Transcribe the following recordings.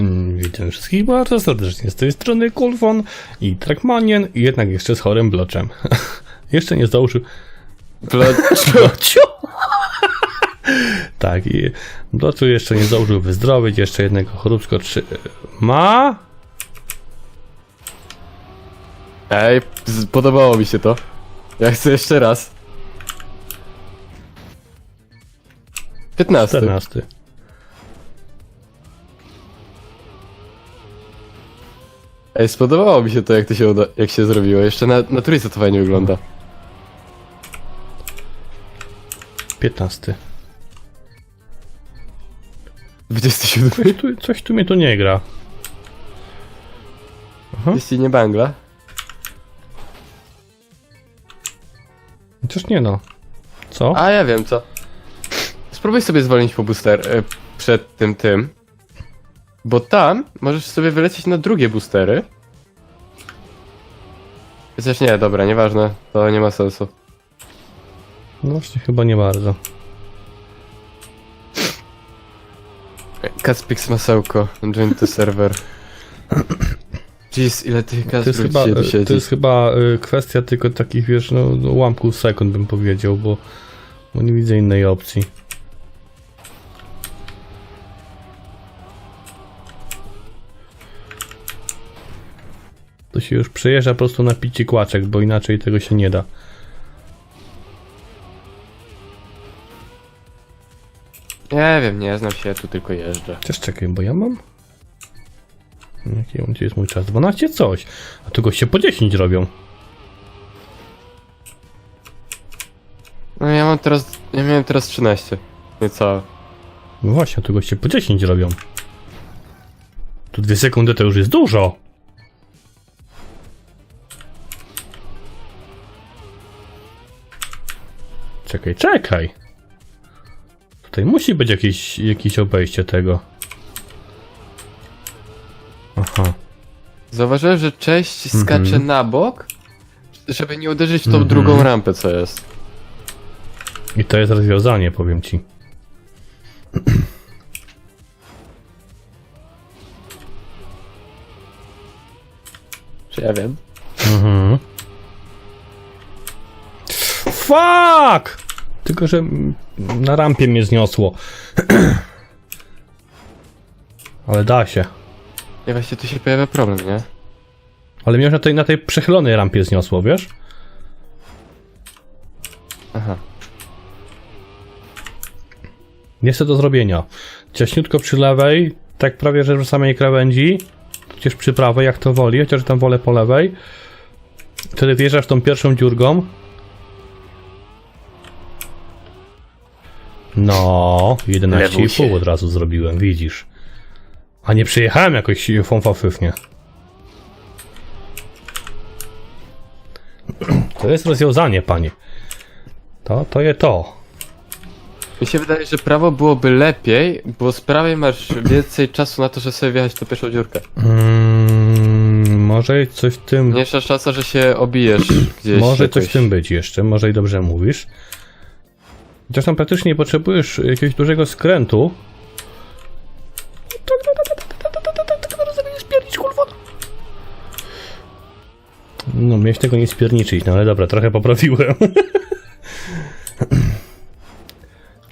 Mm, Witam wszystkich bardzo serdecznie z tej strony Kulfon i Trackmanien i jednak jeszcze z chorym bloczem. jeszcze nie zdążył. Blociu! tak, i bloczu jeszcze nie zdążył wyzdrowieć, jeszcze jednego choróbsko trzy... Ma? Ej, podobało mi się to. Ja chcę jeszcze raz. 15. 14. Ej, spodobało mi się to, jak to się uda, jak się zrobiło. Jeszcze na, na trójce to fajnie wygląda. 15. 27. Coś tu, coś tu mnie tu nie gra. Jeśli nie bangla. Chociaż nie no. Co? A ja wiem co. Spróbuj sobie zwolnić po booster e, przed tym tym. Bo tam możesz sobie wylecieć na drugie boostery. Chociaż nie, dobra, nieważne. To nie ma sensu. No właśnie chyba nie bardzo. Caspix masełko, join to server. Jeez, ile tych To jest chyba, tu to jest chyba y, kwestia tylko takich, wiesz, no, no ułamków sekund bym powiedział, bo, bo nie widzę innej opcji. To się już przejeżdża po prostu na pici kłaczek, bo inaczej tego się nie da. Nie wiem, nie znam się, ja tu tylko jeżdżę. Też czekaj, bo ja mam... Jaki on- gdzie jest mój czas? 12 coś. A tu goście po 10 robią. No ja mam teraz, ja miałem teraz 13. Niecałe. No właśnie, a tu goście po 10 robią. Tu dwie sekundy to już jest dużo. Czekaj, czekaj. Tutaj musi być jakieś, jakieś obejście tego. Aha. Zauważyłem, że cześć skacze Mhm. na bok, żeby nie uderzyć w tą Mhm. drugą rampę, co jest. I to jest rozwiązanie, powiem ci. Czy ja wiem? Mhm. Fuck! Tylko, że na rampie mnie zniosło. Ale da się. Nie, właśnie tu się pojawia problem, nie? Ale mnie już na tej, na tej przechylonej rampie zniosło, wiesz? Aha. Jest to do zrobienia. Ciaśniutko przy lewej, tak prawie, że w samej krawędzi. Tudzież przy prawej, jak to woli, chociaż tam wolę po lewej. Wtedy wjeżdżasz tą pierwszą dziurgą. No, 11,5 Lewusie. od razu zrobiłem, widzisz. A nie przyjechałem jakoś fonfafyfnie. To jest rozwiązanie, panie. To, to je to. Mi się wydaje, że prawo byłoby lepiej, bo z prawej masz więcej czasu na to, żeby sobie wjechać tą pierwszą dziurkę. Mm, może coś w tym. Mniejsza szansa, że się obijesz gdzieś. może jakoś. coś w tym być jeszcze, może i dobrze mówisz. Chociaż tam praktycznie nie potrzebujesz jakiegoś dużego skrętu. No, miałeś tego nie spierniczyć, no ale dobra, trochę poprawiłem.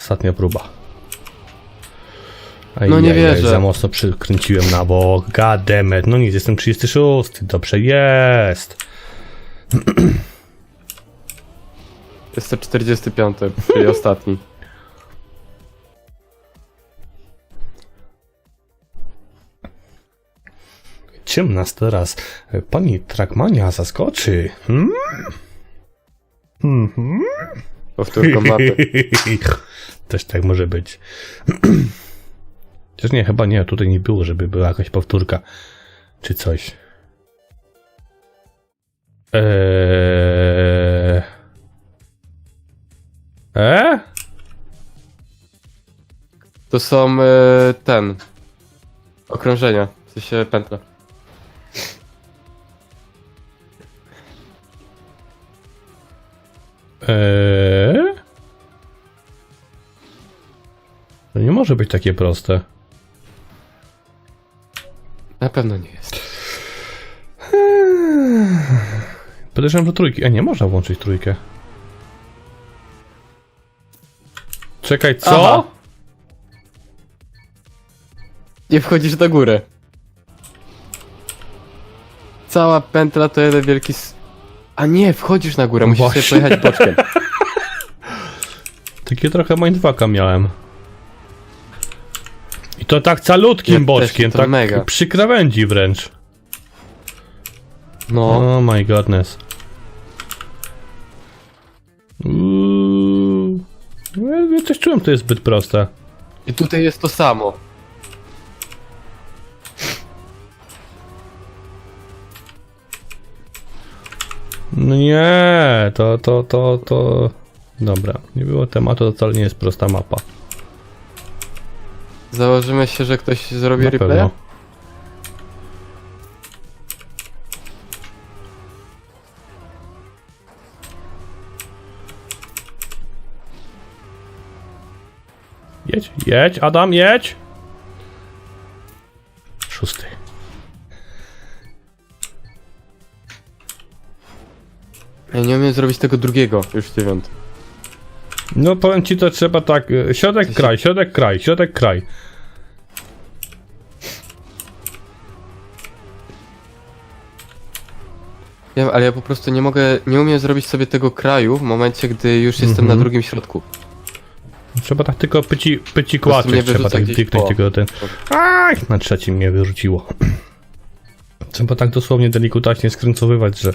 Ostatnia próba. No nie Ajajaj, wierzę. Za mocno przykręciłem na bok. Gademet. No nic, jestem 36. Dobrze jest. Jest to 45, czyli ostatni. Czym nas teraz pani Trackmania zaskoczy? Hmm? Mhm. Powtórką mapy. Też tak może być. Chociaż nie, chyba nie, tutaj nie było, żeby była jakaś powtórka. Czy coś. Eee... To są e, ten. Okrążenia. W sensie pętla. Eee? To nie może być takie proste. pewno nie jest. Podejrzewam, że trójki. A nie można włączyć trójkę. Czekaj, co? Aha. Nie wchodzisz na górę. Cała pętla to jeden wielki s... A nie, wchodzisz na górę, No musisz właśnie. sobie pojechać boczkiem. Takie trochę mindfucka miałem. I to tak calutkim Ja też, boczkiem, to tak mega. przy krawędzi wręcz. No, Oh my godness. Uuu. Ja- Ja coś czułem, to jest zbyt proste. i tutaj jest to samo. No nie, to, to, to, to... Dobra, nie było tematu, to wcale nie jest prosta mapa. Założymy się, że ktoś zrobi Na replay? pewno. Jedź, jedź, Adam, jedź! Ja nie umiem zrobić tego drugiego, już dziewiąty. No powiem ci, to trzeba tak, e, środek, kraj, środek, kraj, środek, kraj. Ja, ale ja po prostu nie mogę, nie umiem zrobić sobie tego kraju w momencie, gdy już jestem Mhm. na drugim środku. Trzeba tak tylko pyci, pyci mnie kłaczek, trzeba wyrzuca tak gdzieś kliknąć po. tylko ten... Aj, na trzecim mnie wyrzuciło. Trzeba tak dosłownie delikutaśnie skręcowywać, że...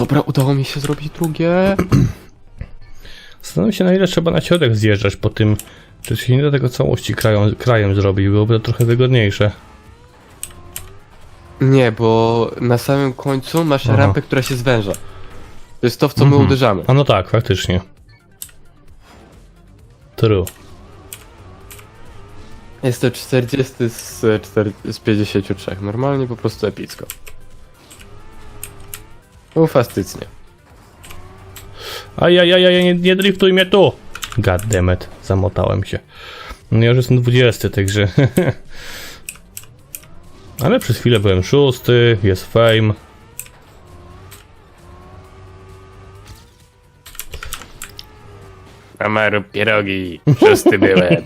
Dobra, udało mi się zrobić drugie. Zastanawiam się, na ile trzeba na środek zjeżdżać po tym... Czy się nie da tego całości krają, krajem zrobić, byłoby to trochę wygodniejsze. Nie, bo na samym końcu masz Aha. rampę, która się zwęża. To jest to, w co my Mhm. uderzamy. A no tak, faktycznie. True. Jest to 40 z, 4, z 53. Normalnie po prostu epicko. Ufastycznie. Ajajajaj, nie, nie driftuj mnie tu! God damn it, zamotałem się. No ja już jestem 20, także... Ale przez chwilę byłem szósty, jest fame. Amaru pierogi, szósty byłem.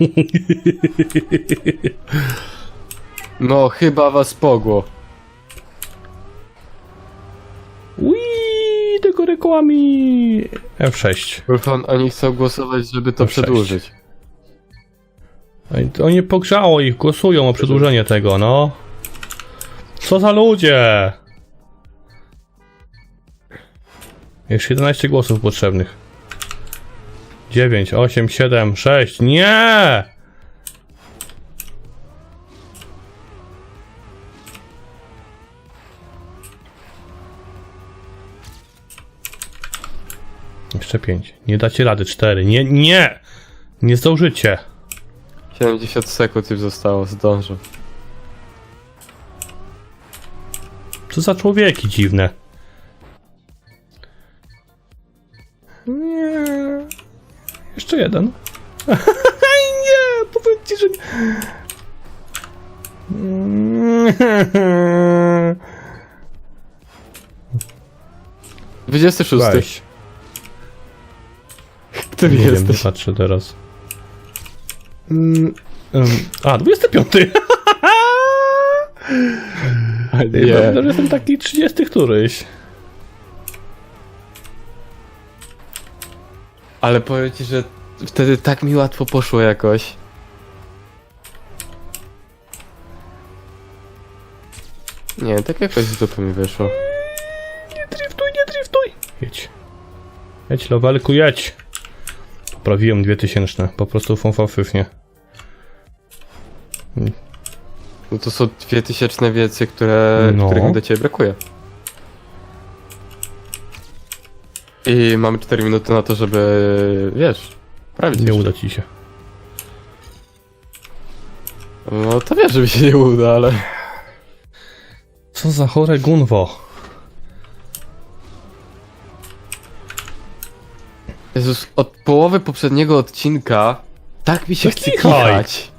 No, chyba was pogło. Uiii, tylko rekłami! F6. Wolfon, oni chcą głosować, żeby to To sześć. przedłużyć. Oj, To nie pogrzało ich, głosują o przedłużenie tego, no. Co za ludzie! Jeszcze 11 głosów potrzebnych. 9, 8, 7, 6. Nie! Jeszcze 5. Nie dacie rady. 4. Nie, nie! Nie zdążycie. 70 sekund już zostało, zdążę. Co za człowieki dziwne. Nie. Jeszcze jeden. nie, powiem ci, że nie. 26. Weź. Nie wiem, jesteś? patrzę teraz. Mm, em, A, 25. Nie. Ja pamiętam, że jestem taki 30 któryś. Ale powiem ci, że wtedy tak mi łatwo poszło jakoś. Nie, tak jakoś z dupy mi wyszło. Nie driftuj, nie driftuj. Jedź. Jedź, Lowelku, jedź. Poprawiłem 2000. Po prostu fonfafyfnie. No to są dwie tysięczne więcej, które, No. których mi do ciebie brakuje. I mamy 4 minuty na to, żeby, wiesz, prawić Nie jeszcze. uda ci się. No to wiesz, że mi się nie uda, ale... Co za chore gunwo. Jezus, od połowy poprzedniego odcinka tak mi się To chce kichaj. kichać.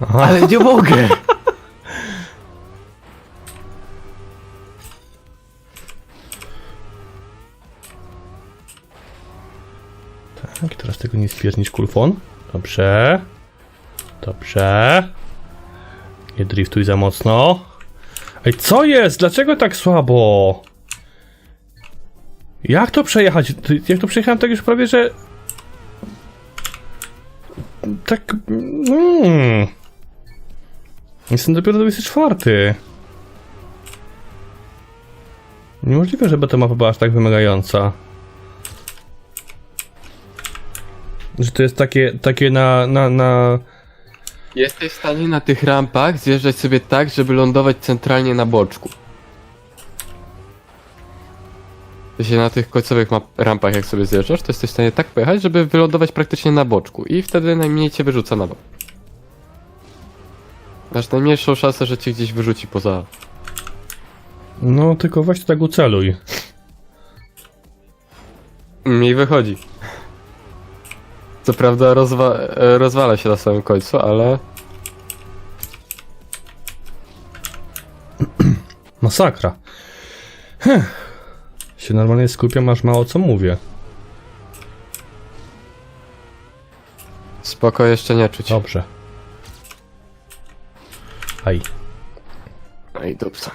Aha. Ale nie mogę. Tak, teraz tego nie spiernić kulfon. Dobrze. Dobrze. Nie driftuj za mocno. Ej, co jest? Dlaczego tak słabo? Jak to przejechać? Jak to przejechałem tak już prawie, że... Tak... Mm. Jestem dopiero 24. Niemożliwe, żeby ta mapa była aż tak wymagająca. Że to jest takie, takie na, na, na... Jesteś w stanie na tych rampach zjeżdżać sobie tak, żeby lądować centralnie na boczku. To się na tych końcowych map- rampach jak sobie zjeżdżasz, to jesteś w stanie tak pojechać, żeby wylądować praktycznie na boczku i wtedy najmniej cię wyrzuca na bok. Masz najmniejszą szansę, że cię gdzieś wyrzuci poza... No, tylko weź to tak uceluj. Mi wychodzi. Co prawda rozwa rozwala się na samym końcu, ale... Masakra. Heh. Się normalnie skupiam, aż mało co mówię. Spoko jeszcze nie czuć. Dobrze. Aj. Ej, dobrze.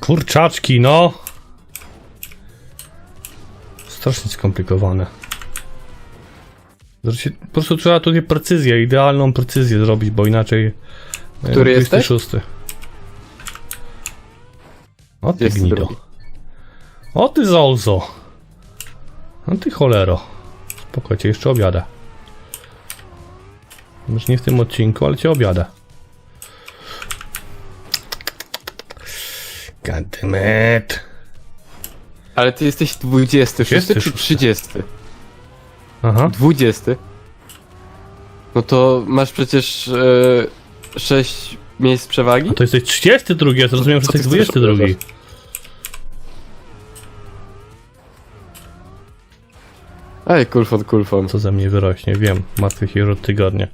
Kurczaczki, no! Strasznie skomplikowane. Znaczy, po prostu trzeba tutaj precyzję, idealną precyzję zrobić, bo inaczej... e, Który jesteś? 26. O ty Jest gnido. drugi. O ty zolzo. No ty cholero. Spokojnie, jeszcze obiadę. Może nie w tym odcinku, ale cię obiadę. Goddammit. Ale ty jesteś 26 czy 26. 30? Aha. 20? No to masz przecież e, 6 miejsc przewagi? A to jesteś 32, ja zrozumiałem, że Co ty jesteś chcesz 22. opowiadać? Ej, kulfon, kulfon. Co ze mnie wyrośnie, wiem. Martwię się już od tygodnia.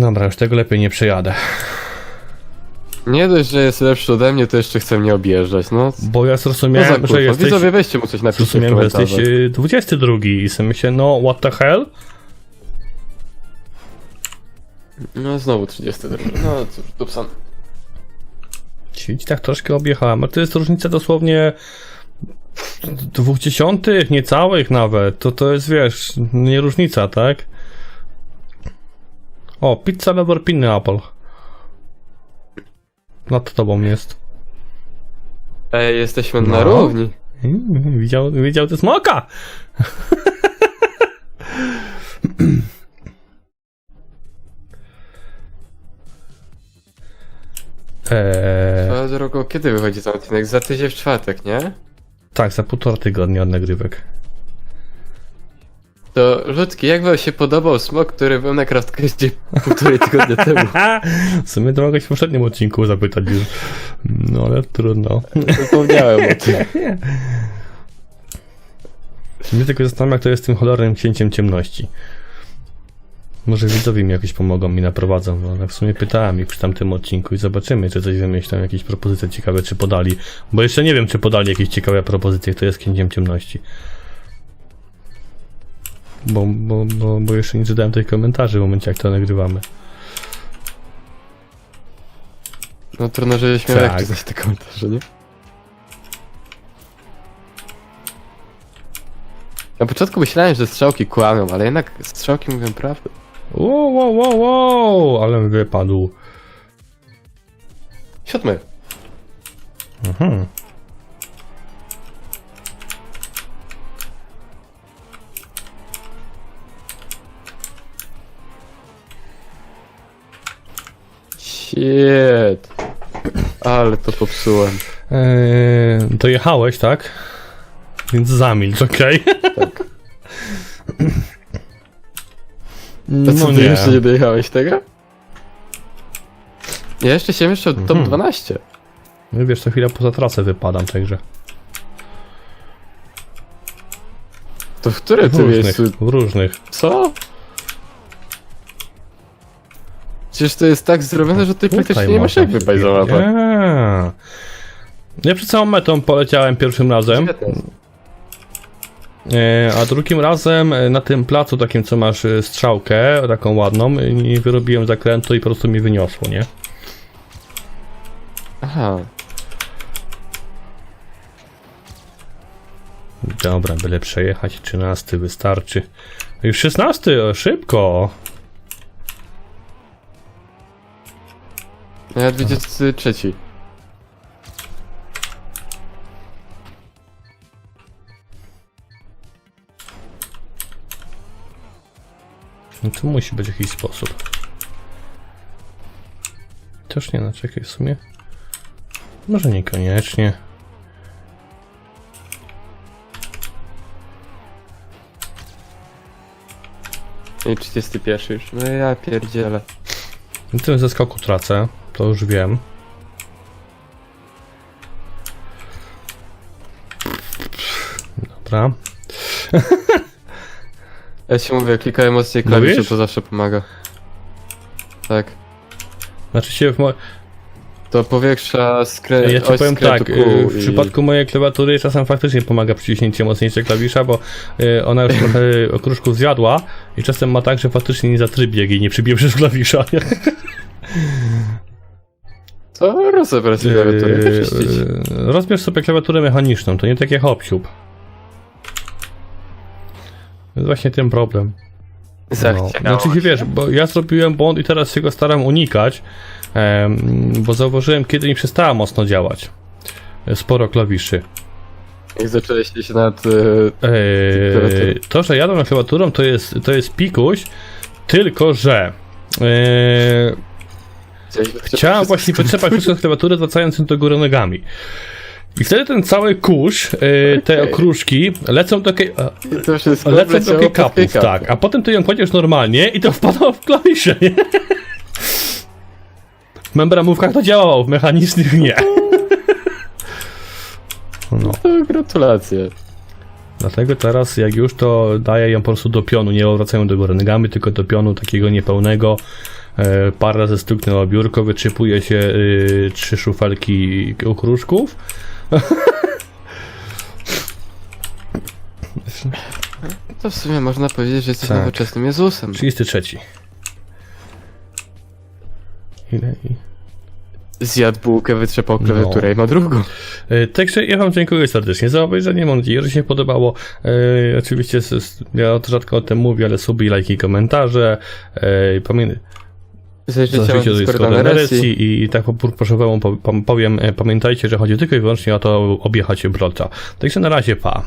Dobra, już tego lepiej nie przejadę. Nie dość, że jest lepszy ode mnie, to jeszcze chce mnie objeżdżać, no. Bo ja zrozumiałem, że kulfon? jesteś... Widzowie, weźcie mu coś napisać Zrozumiałem, że jesteś komentarzach. y, 22 i sobie myślę, no what the hell? No znowu 32. No cóż, dupsan. Ci tak troszkę objechałem, ale to jest różnica dosłownie dwóch dziesiątych, niecałych nawet. To to jest, wiesz, nie różnica, tak? O, pizza lover pinny apple. Nad tobą jest. Ej, jesteśmy No. na równi. Mm, Widział, widział ty smoka! eee, Swoją drogą, kiedy wychodzi ten odcinek? Za tydzień w czwartek, nie? tak, za półtora tygodnia od nagrywek. To Ludzki, jak wam się podobał smok, który był na Craftkastie półtorej tygodnia temu? W sumie to mogę się w poprzednim odcinku zapytać już. No ale trudno. Zapomniałem o tym. Mnie tylko zastanawiam, jak to jest z tym cholernym księciem ciemności. Może widzowie mi jakoś pomogą, mi naprowadzą. No, ale w sumie pytałem ich przy tamtym odcinku i zobaczymy, czy coś wymyślą, jakieś propozycje ciekawe, czy podali. Bo jeszcze nie wiem, czy podali jakieś ciekawe propozycje, kto jest księciem ciemności. Bo, bo, bo, bo jeszcze nie czytałem tych komentarzy w momencie, jak to nagrywamy. No trudno, że śmiał Tak. jak czytać te komentarze, nie? Na początku myślałem, że strzałki kłamią, ale jednak strzałki mówią prawdę. Wow, wow, wow, wow, ale wypadł. Siódmy. Mhm. Shit. Ale to popsułem. Eee, dojechałeś, tak? Więc zamilcz, okej? Tak. Co, No ty nie. jeszcze nie dojechałeś tego? Ja jeszcze się jeszcze top Mhm. 12. No wiesz, co chwilę poza trasę wypadam, także. To w które W ty miejscu? różnych, w różnych. Co? Przecież to jest tak zrobione, że ty praktycznie nie masz jak wypaść za mapę. Nie. Ja przed całą metą poleciałem pierwszym razem, e, a drugim razem e, na tym placu takim, co masz e, strzałkę, taką ładną, e, nie wyrobiłem zakrętu i po prostu mi wyniosło, nie? Aha. Dobra, byle przejechać, 13 wystarczy. Już 16, o, szybko! Ja 23. No to musi być jakiś sposób. Też nie, no czekaj, w sumie. Może niekoniecznie. I 31 już. No ja pierdzielę. Na tym zeskoku tracę, to już wiem. Dobra. Ja ci mówię, klikałem mocniej klawisze, Mówisz? to zawsze pomaga. Tak. Znaczy się w mo- To powiększa skrę... Ja ci oś powiem skrętu tak, kół y, w i- przypadku mojej klawiatury czasem faktycznie pomaga przyciśnięcie mocniejsze klawisza, bo y, ona już trochę okruszków zjadła i czasem ma tak, że faktycznie nie zatrybi, jak jej nie przybije przez klawisza. To rozebrać klawiaturę, Yy, wyczyścić. Rozbierz sobie klawiaturę mechaniczną, to nie takie hop-siup. To jest właśnie ten problem. No. Znaczy się wiesz, bo ja zrobiłem błąd i teraz się go staram unikać, bo zauważyłem, kiedy mi przestała mocno działać. Sporo klawiszy. Jak zacząłeś się nad... e, Eee, to, że jadę na klawiaturą, to jest, to jest pikuś, tylko że eee, chciałem właśnie wytrzepać wszystko z klawiatury, zwracając do góry nogami. I wtedy ten cały kurz, eee, te Okej. okruszki lecą do, ke- lecą do kickupów, tak, a potem ty ją kładziesz normalnie i to wpadało w klawisze, nie? W membramówkach to działało, w mechanicznych nie. No. To gratulacje. Dlatego teraz jak już to daję ją po prostu do pionu, nie wracają do góry nogami, tylko do pionu takiego niepełnego. E, parę razy stuknęło biurko, wyczypuje się y, trzy szufelki okruszków. To w sumie można powiedzieć, że jesteś Tak. nowoczesnym Jezusem. 33. Ile i... Zjadł bułkę, wytrzepał No. klawiaturę i ma drugą. E, Także ja wam dziękuję serdecznie za obejrzenie, mam nadzieję, że się podobało. E, oczywiście s- s- ja rzadko o tym mówię, ale suby, lajki, komentarze. E, pamię- Zajrzyjcie Zajrzyjcie do na Discorda Discorda na Neresji. Resji i, i tak proszę po, powiem, e, pamiętajcie, że chodzi tylko i wyłącznie o to objechać Brolca. Także na razie, pa.